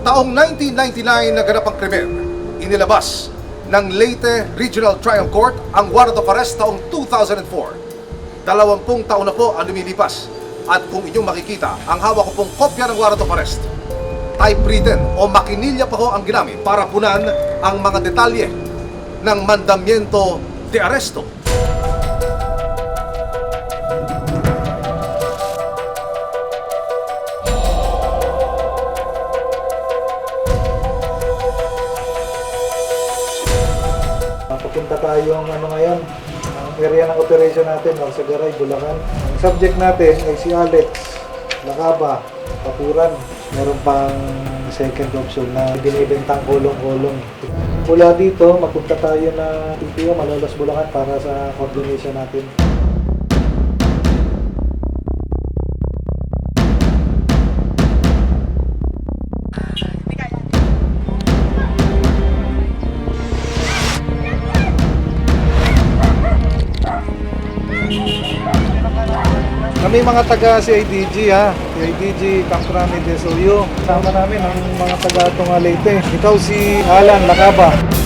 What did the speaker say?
Taong 1999 naganap ang krimen. Inilabas ng Leyte Regional Trial Court ang warrant of arrest taong 2004. Dalawampung taon na po ang lumilipas. At kung inyong makikita, ang hawak ko pong kopya ng warrant of arrest. Typewritten o makinilya pa ho ang ginamit para punan ang mga detalye ng mandamiento de arresto. Papunta tayong ano ngayon, ang area ng operation natin, Magsagaray, Bulacan. Ang subject natin ay si Alex Lakaba, Papuran. Meron pang second option na binibentang kulong-kulong. Mula dito, mapunta tayo na TPO, Malolos, Bulacan para sa coordination natin. Kami mga taga CIDG ha, CIDG Kamprami de Soyo. Sama namin ang mga taga Tunga Leyte. Ikaw si Alan Lakaba.